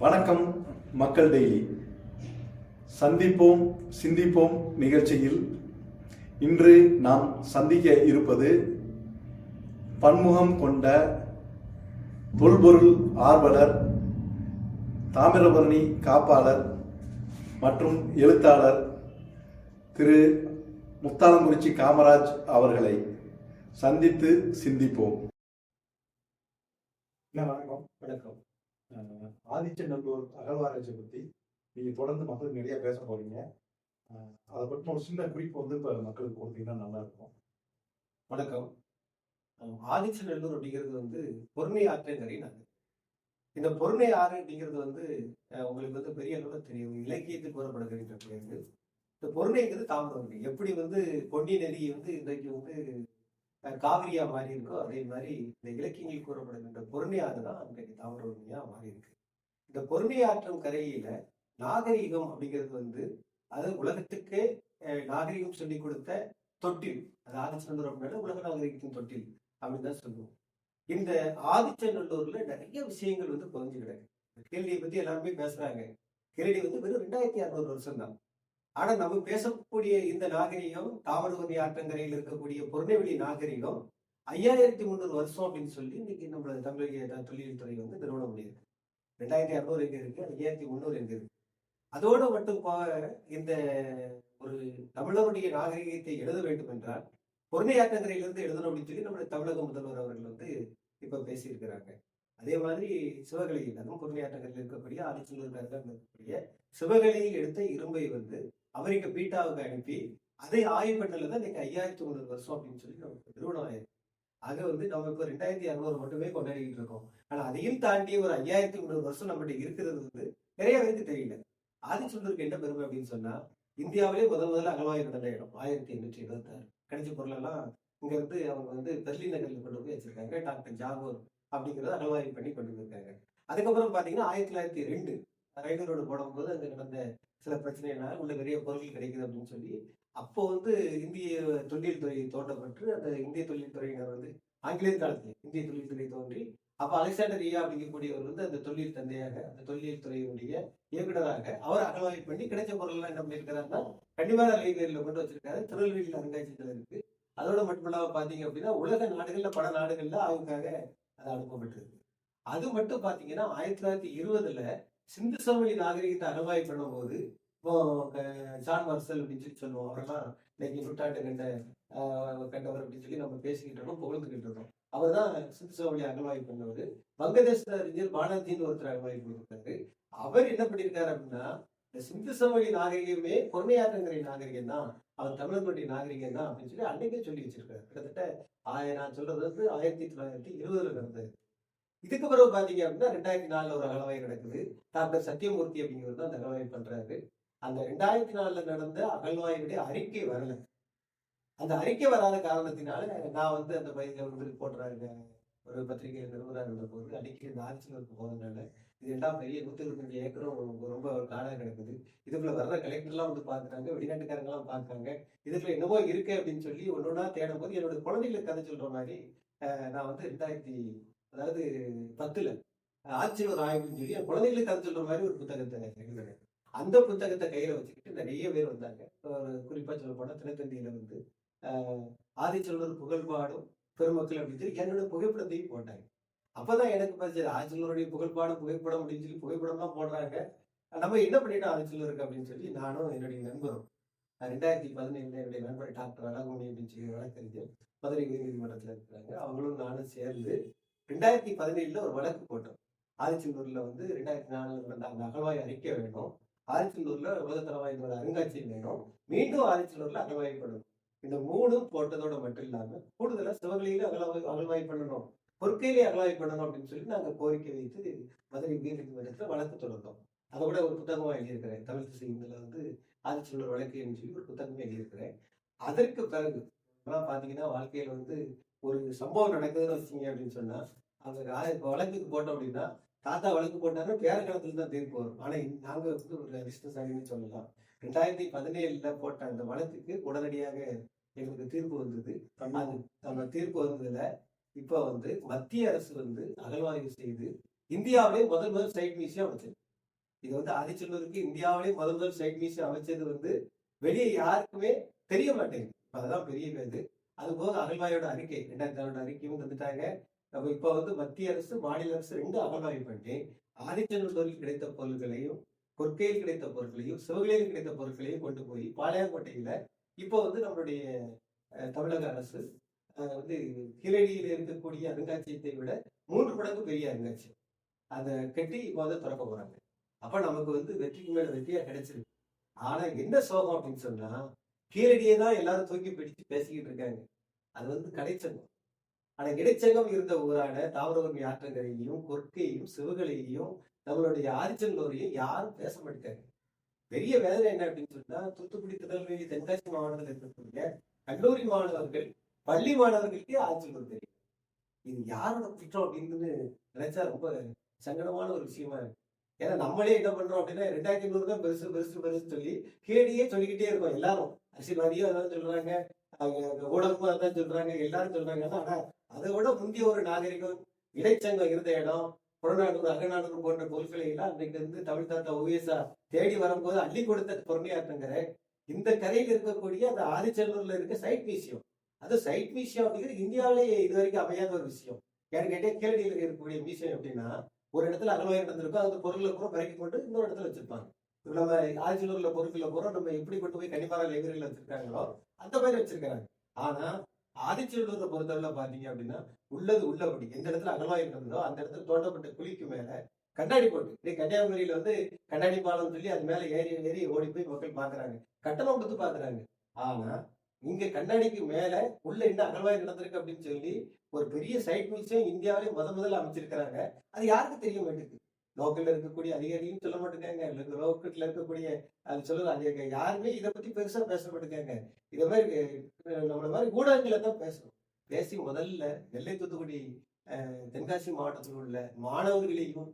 வணக்கம் மக்கள் டெய்லி. சந்திப்போம் சிந்திப்போம் நிகழ்ச்சியில். இன்று நாம் சந்திக்க இருப்பது பன்முகம் கொண்ட தொல்பொருள் ஆர்வலர் தாமிரபரணி காப்பாளர் மற்றும் எழுத்தாளர் திரு முத்தாலங்குறிச்சி காமராஜ் அவர்களை சந்தித்து சிந்திப்போம். வணக்கம் வணக்கம். ஆதிச்சநல்லூர் அகழ்வாராய்ச்சியை பற்றி நீங்கள் தொடர்ந்து மக்களுக்கு நிறைய பேச போறீங்க. அதை பற்றி ஒரு சின்ன குறிப்பு வந்து இப்போ மக்களுக்கு கொடுத்தீங்கன்னா நல்லா இருக்கும். வணக்கம். ஆதிச்சநல்லூர் அப்படிங்கிறது வந்து பொறுமை ஆற்றங்கரை நாங்கள் இந்த பொறுமை ஆறு அப்படிங்கிறது வந்து உங்களுக்கு வந்து பெரிய அளவில் தெரியும். இலக்கியத்துக்கு கூறப்படுகின்ற இந்த பொருணைங்கிறது தாமிரம் எப்படி வந்து கொண்டி நதி வந்து இன்றைக்கு வந்து காவிரியா மாறி இருக்கோ அதே மாதிரி இந்த இலக்கியங்கள் கூறப்படுகின்ற பொறுமையாறு ஆறு தான் இன்றைக்கு தாமிரபரணியா மாறி இருக்கு. இந்த பொறுமையாற்றும் ஆற்றம் கரையில நாகரிகம் அப்படிங்கிறது வந்து அது உலகத்துக்கே நாகரீகம் நாகரிகம் சொல்லிக் கொடுத்த தொட்டில். அது ஆதிச்சநல்லூர் அப்படின்னா உலக நாகரீகத்தின் தொட்டில் அப்படின்னு தான் சொல்லுவோம். இந்த ஆதிச்சநல்லூர்ல நிறைய விஷயங்கள் வந்து புரிஞ்சு கிடக்கு. இந்த கேள்வியை பத்தி எல்லாருமே பேசுறாங்க. கேள்வி வந்து வெறும் ரெண்டாயிரத்தி அறுநூறு வருஷம் தான் ஆனா நம்ம பேசக்கூடிய இந்த நாகரிகம் தாமிரபரணி ஆற்றங்கரையில் இருக்கக்கூடிய பொருணவெளி நாகரிகம் ஐயாயிரத்தி முந்நூறு வருஷம் அப்படின்னு சொல்லி இன்னைக்கு நம்மளோட தமிழக தொழில் துறை வந்து நிறுவனம் பண்ணியிருக்கு. ரெண்டாயிரத்தி அறுநூறு எங்க இருக்கு? ஐயாயிரத்தி முந்நூறு எங்க இருக்கு? அதோடு மட்டும் போக இந்த ஒரு தமிழருடைய நாகரிகத்தை எழுத வேண்டும் என்றால் பொருணையாற்றங்கரையிலிருந்து எழுதணும் அப்படின்னு சொல்லி நம்மளுடைய தமிழக முதல்வர் அவர்கள் வந்து இப்ப பேசியிருக்கிறாங்க. அதே மாதிரி சிவகலையில் அதுவும் பொருணையாற்றங்கரையில் இருக்கக்கூடிய ஆதிச்சூர் இருக்கக்கூடிய சிவகலையில் எடுத்த இரும்பை வந்து அமெரிக்க பீட்டாவுக்கு அனுப்பி அதை ஆய்வு தான் இன்னைக்கு ஐயாயிரத்தி முந்நூறு வருஷம் அப்படின்னு சொல்லி நமக்கு நிறுவனம் ஆயிருக்கு. ஆக வந்து நம்ம இப்போ ரெண்டாயிரத்தி இரநூறு மட்டுமே கொண்டாடிட்டு இருக்கோம். ஆனா அதையும் தாண்டி ஒரு ஐயாயிரத்தி முந்நூறு வருஷம் நம்மகிட்ட இருக்கிறது வந்து நிறைய பேருக்கு தெரியல. ஆதிச்சந்தூருக்கு என்ன பெருமை அப்படின்னு சொன்னா இந்தியாவிலே முதல் முதல்ல அகழ்வாய்வு நடந்த இடம் ஆயிரத்தி எண்ணூற்றி எழுபத்தாறு கிடைச்ச பொருளெல்லாம் இங்க இருந்து அவங்க வந்து பெர்லின் நகரில் கொண்டு போய் வச்சிருக்காங்க டாக்டர் ஜாகூர் அப்படிங்கறத அகழ்வாய்வு பண்ணி கொண்டு வந்திருக்காங்க. அதுக்கப்புறம் பாத்தீங்கன்னா ஆயிரத்தி தொள்ளாயிரத்தி ரெண்டு ரயில்வே ரோடு போடும்போது அங்க நடந்த சில பிரச்சனைகளால் உள்ள நிறைய பொருட்கள் கிடைக்குது அப்படின்னு சொல்லி அப்போ வந்து இந்திய தொழில் துறை தோன்றப்பட்டு அந்த இந்திய தொழில் துறையினர் வந்து ஆங்கிலேயர் காலத்துல இந்திய தொழில் துறை தோன்றி அப்ப அலெக்சாண்டர் ரியா அப்படிங்கக்கூடியவர் வந்து அந்த தொழில் தந்தையாக அந்த தொழில் துறையினுடைய இயக்குனராக அவர் அகழ்வாய்வு பண்ணி கிடைச்ச பொருள் எல்லாம் என்ன பண்ணியிருக்கிறாருன்னா கண்டிப்பாக லைப்ரரியில் கொண்டு வச்சிருக்காரு. திருநெல்வேலியில் அருங்காட்சியகத்தில் இருக்கு. அதோட மட்டுமில்லாம பாத்தீங்க அப்படின்னா உலக நாடுகள்ல பல நாடுகள்ல அவங்களுக்காக அது அனுப்பப்பட்டிருக்கு. அது மட்டும் பாத்தீங்கன்னா ஆயிரத்தி தொள்ளாயிரத்தி இருபதுல சிந்து சமவெளி நாகரிகத்தை அகழ்வாய்வு பண்ணும்போது இப்போ ஜான் மார்சல் அப்படின்னு சொல்லி சொல்லுவோம். அவரெல்லாம் இன்னைக்கு நூற்றாண்டு கண்ட கண்டவர் அப்படின்னு சொல்லி நம்ம பேசிக்கிட்டு இருக்கோம் புகழ்ந்துக்கிட்டு இருக்கோம். அவர் தான் சிந்து சமவெளி அகழ்வாய்வு பண்ணவர். வங்கதேச அறிஞர் பானர்ஜின்னு ஒருத்தர் அகழ்வாய்வு பண்ணியிருக்காரு. அவர் என்ன பண்ணியிருக்காரு அப்படின்னா இந்த சிந்து சமவெளி நாகரிகமே பொன்னையாற்றங்கரை நாகரிகம் தான். அவர் தமிழர்களுடைய நாகரிகம் தான் அப்படின்னு சொல்லி அன்னைக்கே சொல்லி வச்சிருக்காரு. கிட்டத்தட்ட ஆய நான் சொல்றது வந்து ஆயிரத்தி தொள்ளாயிரத்தி இருபதுல நடந்தது. இதுக்கு பிறகு பாத்தீங்க அப்படின்னா ரெண்டாயிரத்தி நாலுல ஒரு அகழ்வாய்வு நடக்குது. டாக்டர் சத்யமூர்த்தி அப்படிங்கிறது தான் அந்த அகழ்வாய்வு பண்றாரு. அந்த ரெண்டாயிரத்தி நாலுல நடந்த அகழ்வாய்வுடைய அறிக்கை வரல. அந்த அறிக்கை வராத காரணத்தினால நான் வந்து அந்த பயில வந்து ரிப்போர்ட்டராக ஒரு பத்திரிகையில் நிருபராக இருந்த போது அடிக்கடி இந்த ஆட்சியருக்கு போகிறதுனால இது எல்லாம் பெரிய நூற்றி இருபத்தஞ்சு ஏக்கரும் ரொம்ப காடாக கிடக்குது. இதுக்குள்ள வர்ற கலெக்டர்லாம் வந்து பார்க்குறாங்க வெளிநாட்டுக்காரங்களாம் பார்க்குறாங்க இதுக்குள்ள என்னவோ இருக்கு அப்படின்னு சொல்லி ஒன்று ஒன்றா தேடும் போது என்னோட குழந்தைகளுக்கு கதை சொல்ற மாதிரி நான் வந்து ரெண்டாயிரத்தி அதாவது பத்துல ஆட்சியில் ஒரு ஆய்வுன்னு சொல்லி என் குழந்தைகளுக்கு கதை சொல்ற மாதிரி ஒரு புத்தகத்தை எழுதுறேன். அந்த புத்தகத்தை கையில வச்சுக்கிட்டு நிறைய பேர் வந்தாங்க. ஒரு குறிப்பா சொல்ல போனா தினத்தந்தியில வந்து ஆஹ், புகழ்பாடும் பெருமக்கள் அப்படின்னு சொல்லி என்னோட புகைப்படத்தையும் போட்டாங்க. அப்பதான் எனக்கு பரிசு ஆதிச்செல்வருடைய புகழ்பாடும் புகைப்படம் அப்படின்னு சொல்லி புகைப்படம்லாம் போடுறாங்க. நம்ம என்ன பண்ணிட்டோம் ஆதிச்செல்வருக்கு அப்படின்னு சொல்லி நானும் என்னுடைய நண்பரும் ரெண்டாயிரத்தி பதினேழுல என்னுடைய நண்பர் டாக்டர் அழகுமணி அப்படின்னு சொல்லி வழக்கறிஞர் மதுரை உயர்நீதிமன்றத்தில் இருக்கிறாங்க. அவங்களும் நானும் சேர்ந்து ரெண்டாயிரத்தி பதினேழுல ஒரு வழக்கு போட்டோம். ஆதிச்செல்லூர்ல வந்து ரெண்டாயிரத்தி நாலுல நடந்த அந்த அகழ்வாய் அறிக்கை வேணும். ஆதிச்சலூர்ல உலகத்தரவாய்ந்தோட அருங்காட்சியகம் வேணும். மீண்டும் ஆதிச்சலூர்ல அகழ்வாய் பண்ணணும் இந்த மூணும் போட்டதோட மட்டும் இல்லாம கூடுதலா சிவகலையில அகழ்வாய் அகழ்வாய் பண்ணணும். பொற்கையிலே அகழ்வாய் பண்ணணும் அப்படின்னு சொல்லி நாங்க கோரிக்கை வைத்து மதுரை உயர்நீதிமன்றத்துல வழக்கு தொடர்ந்தோம். அதை கூட ஒரு புத்தகமா எழுதியிருக்கிறேன். தமிழ் திசைல வந்து ஆதிச்சலூர் வழக்குன்னு சொல்லி ஒரு புத்தகமே எழுதியிருக்கிறேன். அதற்கு பிறகு இப்பெல்லாம் பாத்தீங்கன்னா வாழ்க்கையில வந்து ஒரு சம்பவம் நடக்குதுன்னு வச்சீங்க அப்படின்னு சொன்னா அந்த ஆ- வழக்குக்கு போட்டோம் அப்படின்னா தாத்தா வழக்கு போட்டாரு பேர காலத்துல தான் தீர்ப்பு வரும் ஆனா நாங்க வந்து ஒரு அதிர்ஷ்டசாலின்னு சொல்லலாம். ரெண்டாயிரத்தி பதினேழுல போட்ட அந்த வழக்குக்கு உடனடியாக எங்களுக்கு தீர்ப்பு வந்தது. அந்த தீர்ப்பு வந்ததுல இப்ப வந்து மத்திய அரசு வந்து அகழ்வாய்வு செய்து இந்தியாவிலே முதல் முதல் சைட் மியூசியம் அமைச்சது. இது வந்து ஆதிச்சநல்லூருக்கு இந்தியாவிலே முதல் முதல் சைட் மியூசியம் அமைச்சது வந்து வெளியே யாருக்குமே தெரிய மாட்டேங்குது. அதுதான் பெரிய இது. அது போக அகழ்வாயோட அறிக்கை ரெண்டாயிரத்தி ஆறு அறிக்கையும் தந்துட்டாங்க. நம்ம இப்ப வந்து மத்திய அரசு மாநில அரசு ரெண்டு அகழ்வாய்வு பண்ணி ஆதிச்சநல்லூரில் கிடைத்த பொருட்களையும் கொற்கையில் கிடைத்த பொருட்களையும் சிவகலையில் கிடைத்த பொருட்களையும் கொண்டு போய் பாளையங்கோட்டையில இப்போ வந்து நம்மளுடைய தமிழக அரசு வந்து கீழடியில் இருக்கக்கூடிய அருங்காட்சியகத்தை விட மூன்று மடங்கு பெரிய அருங்காட்சியகம். அதை கட்டி இப்போ வந்து திறக்க போறாங்க. அப்ப நமக்கு வந்து வெற்றிக்கு மேல வெற்றியா கிடைச்சிருக்கு. ஆனா என்ன சோகம் அப்படின்னு சொன்னா கீழடியை தான் எல்லாரும் தூக்கி பிடிச்சு பேசிக்கிட்டு இருக்காங்க. அது வந்து கடைச்சங்கம் ஆனா இடைச்சகம் இருந்த ஊரான தாமிரபரணி ஆற்றங்கரையையும் கொற்கையும் சிவகலையையும் நம்மளுடைய ஆதிச்சங்கோரையும் யாரும் பேச மாட்டாங்க பெரிய வேதனை என்ன அப்படின்னு சொன்னா தூத்துக்குடி திருநெல்வேலி தென்காசி மாவட்டத்தில் இருக்கக்கூடிய கல்லூரி மாணவர்கள் பள்ளி மாணவர்களுக்கே ஆதிச்சங்கோர் தெரியும். இது யாரோட குற்றம் அப்படின்னு நினைச்சா ரொம்ப சங்கடமான ஒரு விஷயமா இருக்கு. ஏன்னா நம்மளே என்ன பண்றோம் அப்படின்னா ரெண்டாயிரத்தி ஐநூறு தான் பெருசு பெருசு பெருசு சொல்லி கேடியே சொல்லிக்கிட்டே இருக்கோம் எல்லாரும். அரசியல்வாதியும் அதான் சொல்றாங்க அவங்க ஊடகமும் அதான் சொல்றாங்க எல்லாரும் சொல்றாங்க. ஆனா அதை விட முந்தைய ஒரு நாகரிகம் இடைச்சங்கம் இருந்த இடம் புறநானூறு அகநானூறு போன்ற பொருட்களை எல்லாம் அன்றைக்கு வந்து தமிழ் தாத்தா ஓவியசா தேடி வரும்போது அள்ளி கொடுத்த பொறுமையாற்றங்கரை. இந்த கரையில் இருக்கக்கூடிய அந்த ஆதிச்செல்லூர்ல இருக்க சைட் மியூசியம். அது சைட் மியூசியம் அப்படிங்கிறது இந்தியாவிலேயே இது வரைக்கும் அமையாத ஒரு விஷயம். எனக்கு கேட்டால் கேள்வியில் இருக்கக்கூடிய மியூசியம் எப்படின்னா ஒரு இடத்துல அகழ்வாய் நடந்திருக்கும் அந்த பொருளை கூட பறக்கி கொண்டு இன்னொரு இடத்துல வச்சிருப்பாங்க. இப்ப நம்ம ஆதிச்சலூர்ல பொருட்களை பூரா நம்ம எப்படி கொண்டு போய் கன்னிமாரா லைப்ரரியில் வச்சிருக்காங்களோ அந்த மாதிரி வச்சிருக்காங்க ஆனா ஆதிச்சலூர்ல பொறுத்தவரை பாத்தீங்க அப்படின்னா உள்ளது உள்ளபடி எந்த இடத்துல அகழ்வாய் இருந்ததோ அந்த இடத்துல தோண்டப்பட்ட குழிக்கு மேல கண்ணாடி போட்டு இதே கன்னியாகுமரியில வந்து கண்ணாடி பாலம் சொல்லி அது மேல ஏறி ஏறி ஓடி போய் மக்கள் பாக்குறாங்க. கட்டணம் கொடுத்து பாக்குறாங்க. ஆனா இங்க கண்ணாடிக்கு மேல உள்ள என்ன அகழ்வாய் நடந்திருக்கு அப்படின்னு சொல்லி ஒரு பெரிய சைட் மியூசியம் இந்தியாவிலே முத முதல்ல அமைச்சிருக்கிறாங்க. அது யாருக்கு தெரிய மாட்டேங்குது? லோக்கல்ல இருக்கக்கூடிய அதிகாரியும் சொல்ல மாட்டேங்காங்க லோக்கல்ல இருக்கக்கூடிய அது சொல்லுது அதிகாரி யாருமே இதை பத்தி பெருசா பேச மாட்டேங்காங்க இதை மாதிரி நம்மள மாதிரி ஊடகங்களை தான் பேசணும் பேசி முதல்ல நெல்லை தூத்துக்குடி தென்காசி மாவட்டத்தில் உள்ள மாணவர்களையும்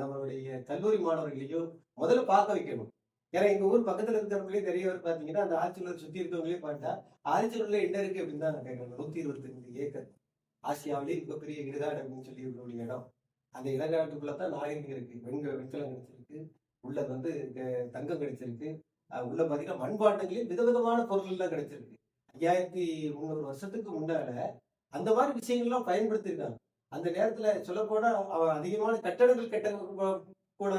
நம்மளுடைய கல்லூரி மாணவர்களையும் முதல்ல பார்க்க வைக்கணும். ஏன்னா எங்க ஊர் பக்கத்துல இருக்கிறவங்களே நிறைய பேர் பாத்தீங்கன்னா அந்த ஆட்சியர் சுத்தி இருக்கவங்களே பார்த்தா ஆட்சியர்ல என்ன இருக்கு அப்படின்னு தான் கேட்கறாங்க நூத்தி இருபத்தி ஐந்து ஏக்கர். ஆசியாவிலே மிகப்பெரிய இடுகாடு அப்படின்னு சொல்லி ஒரு இடம். அந்த இளங்காட்டுக்குள்ள தான் நாகரிகம் இருக்கு. வெண்க வெண்கலம் கிடைச்சிருக்கு. உள்ள வந்து தங்கம் கிடைச்சிருக்கு. உள்ள பாத்தீங்கன்னா மண்பாண்டங்களே விதவிதமான பொருள் எல்லாம் கிடைச்சிருக்கு. ஐயாயிரத்தி முந்நூறு வருஷத்துக்கு முன்னால அந்த மாதிரி விஷயங்கள்லாம் பயன்படுத்தியிருக்காங்க. அந்த நேரத்துல சொல்ல போனா அவன் அதிகமான கட்டடங்கள் கட்ட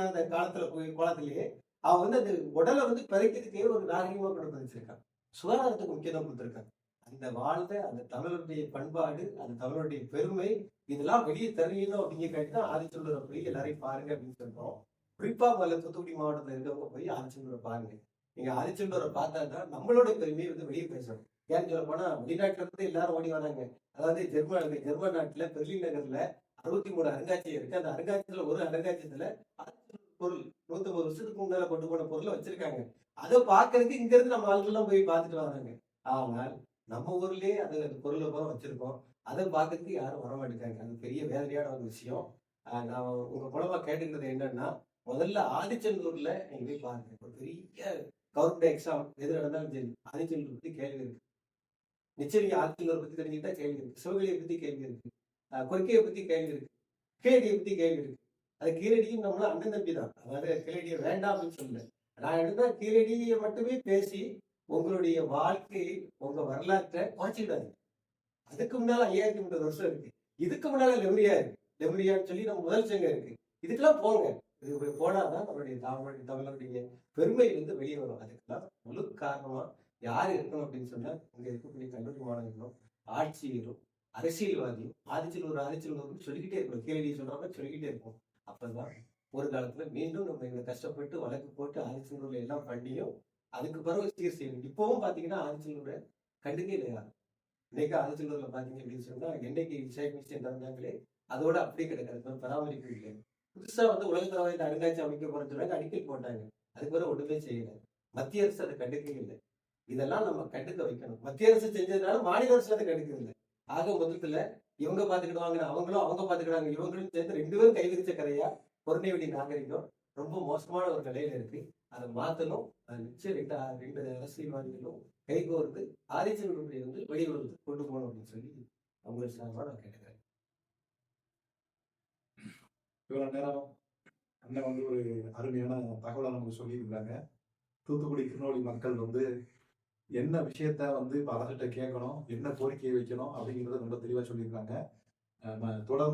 அந்த காலத்துல போய் காலத்திலேயே அவன் வந்து அந்த உடலை வந்து பிறக்கிறதுக்கே ஒரு நாகரிகமா கொண்டு வச்சிருக்கான். சுகாதாரத்துக்கு முக்கியத்துவம் கொடுத்திருக்காங்க அந்த வாழ்ந்த அந்த தமிழருடைய பண்பாடு அந்த தமிழருடைய பெருமை இதெல்லாம் வெளியே தெரியணும் அப்படிங்கிறக்காண்டி தான் ஆதிச்சூரை போய் எல்லாரையும் பாருங்க அப்படின்னு சொல்றோம். குறிப்பா முதல்ல தூத்துக்குடி மாவட்டத்துல இருக்கவங்க போய் ஆதிச்சூரை பாருங்க. நீங்க ஆதிச்சூரை பார்த்தா தான் நம்மளோட பெருமையை வந்து வெளியே பேசணும். ஏன்னு சொல்ல போனா வெளிநாட்டுல இருந்து எல்லாரும் ஓடி வராங்க. அதாவது ஜெர்மன் ஜெர்மன் நாட்டுல பெர்லின் நகர்ல அறுபத்தி மூணு அருங்காட்சியகம் இருக்கு. அந்த அருங்காட்சியத்துல ஒரு அருங்காட்சியத்துல பொருள் நூத்தம்பது வருஷத்துக்கு முன்னால கொண்டு போன பொருளை வச்சிருக்காங்க. அதை பாக்குறதுக்கு இங்க இருந்து நம்ம ஆளுக்கெல்லாம் போய் பார்த்துட்டு வராங்க. ஆனால் நம்ம ஊர்லயே அது அந்த பொருளை பூரா வச்சிருக்கோம். அதை பார்க்கறதுக்கு யாரும் வர மாட்டேங்காங்க அது பெரிய வேதனையான ஒரு விஷயம். நான் உங்க மூலமா கேட்டுக்கிறது என்னன்னா முதல்ல ஆதிச்சந்தூர்ல நீங்க போய் பாருங்க. ஒரு பெரிய கவர்மெண்ட் எக்ஸாம் எது நடந்தாலும் சரி ஆதிச்சந்தூர் பத்தி கேள்வி இருக்கு. நிச்சயம் நீங்க ஆதிச்சந்தூர் பத்தி தெரிஞ்சுக்கிட்டா கேள்வி இருக்கு. சிவகலியை பத்தி கேள்வி இருக்கு. ஆஹ் கொற்கையை பத்தி கேள்வி இருக்கு. கேடியை பத்தி கேள்வி இருக்கு. அது கீழடியும் நம்மள அண்ணன் தம்பி தான் அதாவது கீழடியை வேண்டாம் அப்படின்னு சொல்லல. நான் எடுத்தா கீழடியை மட்டுமே பேசி உங்களுடைய வாழ்க்கையை உங்க வரலாற்றை குறைச்சிடாது அதுக்கு முன்னால ஐயாயிரத்தி முந்நூறு வருஷம் இருக்கு. இதுக்கு முன்னால லெமரியா இருக்கு. லெமரியான்னு சொல்லி நம்ம முதல் சங்கம் இருக்கு. இதுக்கெல்லாம் போங்க. இது போனாதான் நம்மளுடைய தமிழ் தமிழருடைய பெருமை வந்து வெளியே வரும். அதுக்கெல்லாம் முழு காரணமா யார் இருக்கணும் அப்படின்னு சொன்னா இங்க இருக்கக்கூடிய கல்லூரி மாணவர்களும் ஆட்சியரும் அரசியல்வாதியும் ஆதிச்சலூர் ஆதிச்சலூர் சொல்லிக்கிட்டே இருக்கணும். கேள்வி சொல்றாங்க சொல்லிக்கிட்டே இருக்கும் அப்பதான் ஒரு காலத்துல மீண்டும் நம்ம இங்க கஷ்டப்பட்டு வழக்கு போட்டு ஆதிச்சலூர்ல எல்லாம் பண்ணியும் அதுக்கு பிறகு சீர் செய்யணும். இப்பவும் பாத்தீங்கன்னா ஆதிச்சலூரை கண்டுக்கே இல்லையா? இன்னைக்கு ஆதிச்சலூர்ல பாத்தீங்க அப்படின்னு சொன்னா என்னைக்கு விவசாய மிஷன் இருந்தாங்களே அதோட அப்படியே கிடைக்காது. பராமரிப்பு இல்லை. புதுசா வந்து உலக வாய்ந்த அருங்காட்சி அமைக்க போறேன்னு சொன்னாங்க அடிக்கல் போட்டாங்க. அதுக்கு பிறகு ஒண்ணுமே செய்யல. மத்திய அரசு அதை கண்டுக்கவே இல்லை. இதெல்லாம் நம்ம கண்டுக்க வைக்கணும். மத்திய அரசு செஞ்சதுனால மாநில அரசு அதை கண்டுக்கிறது இல்லை. ஆக முதல்ல இவங்க பாத்துக்கிடுவாங்க அவங்களும் அவங்க பாத்துக்கிறாங்க இவங்களும் சேர்ந்து ரெண்டு பேரும் கைவிரிச்ச கதையா பொருணைவெளி நாகரிகம் ரொம்ப மோசமான ஒரு நிலையில இருக்கு. அதை மாத்தணும். அது நிச்சயம் ரெண்டு ரெண்டு அரசியல்வாதிகளும் கைகோர்ந்து ஆதிச்சலுடைய வந்து வெளியுறவு கொண்டு போகணும் அப்படின்னு சொல்லி அவங்களுக்கு சார்பாக நான் கேட்டுக்கிறேன். இவ்வளவு நேரம் அண்ணன் வந்து ஒரு அருமையான தகவலை நமக்கு சொல்லியிருக்காங்க தூத்துக்குடி திருநெல்வேலி மக்கள் வந்து என்ன விஷயத்த வந்து இப்போ அரசிட்ட கேட்கணும் என்ன கோரிக்கையை வைக்கணும் அப்படிங்கிறத ரொம்ப தெளிவாக சொல்லியிருக்காங்க. நம்ம தொடர்ந்து